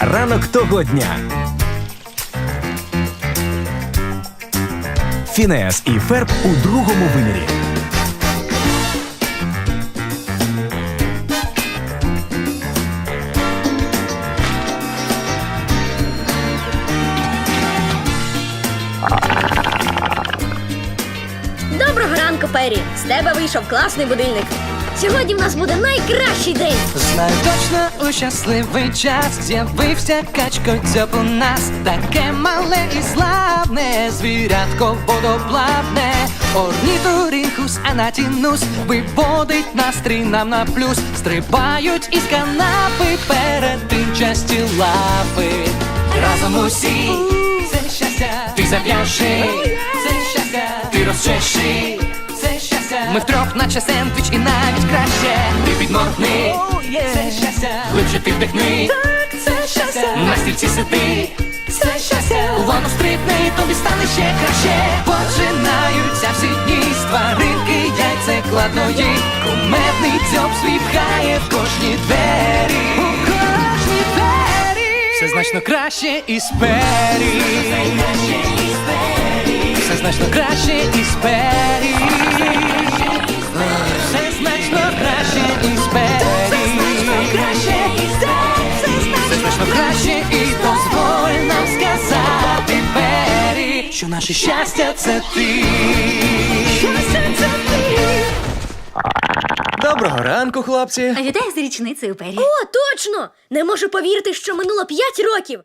Ранок того дня. Фінеас і Ферб у другому вимірі. Доброго ранку, Пері. З тебе вийшов класний будильник. Сьогодні в нас буде найкращий день. Знаю точно у щасливий час з'явився качкоцьоп у нас таке мале і славне, звірятко водоплавне, орнітурінкус анатінус виводить настрій нам на плюс, стрибають із канапи перед тим часті лапи. Разом усі це щастя, ти зав'яжи, це щастя, ти розчеши. Ми втрьох, наче сендвіч, і навіть краще. Ти підморгни, це щастя, глибше ти вдихни, так, це щастя, на стільці сиди, це щастя, у ванну стрибни, і тобі стане ще краще. Починаються всі дні з тваринки, яйцекладної, кумедний дзьоб свій пхає в кожні двері. У кожні двері. Все значно краще із пері. Все значно краще із пері. Що наше щастя це ти. Щастя це ти. Доброго ранку, хлопці. А Вітаю з річницею Пері. О, точно! Не можу повірити, що минуло п'ять років.